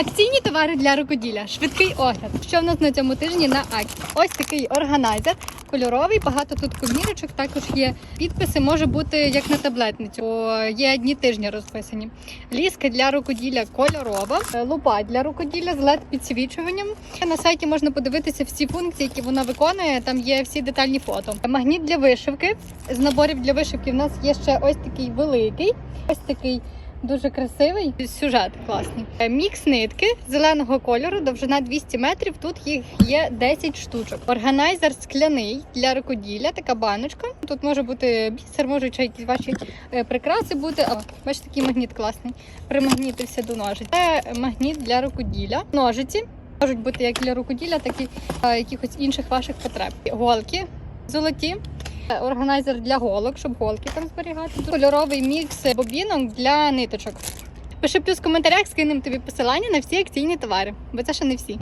Акційні товари для рукоділля. Швидкий огляд. Що в нас на цьому тижні на акції? Ось такий органайзер. Кольоровий, багато тут комірочок, також є підписи, може бути як на таблетницю, є дні тижня розписані. Ліска для рукоділля кольорова, лупа для рукоділля з led підсвічуванням. На сайті можна подивитися всі функції, які вона виконує. Там є всі детальні фото. Магніт для вишивки. З наборів для вишивки в нас є ще ось такий великий, ось такий. Дуже красивий сюжет класний. Е, Мікс нитки зеленого кольору, довжина 200 метрів. Тут їх є 10 штучок. Органайзер скляний для рукоділля, така баночка. Тут може бути бісер, можуть якісь ваші е, прикраси бути. А, бачите, такий магніт класний. Примагнітився до ножиць. Це магніт для рукоділля. Ножиці можуть бути як для рукоділля, так і е, якихось інших ваших потреб. Голки золоті. Органайзер для голок, щоб голки там зберігати. Кольоровий мікс бобінок для ниточок. Пиши плюс в коментарях, скинемо тобі посилання на всі акційні товари, бо це ще не всі.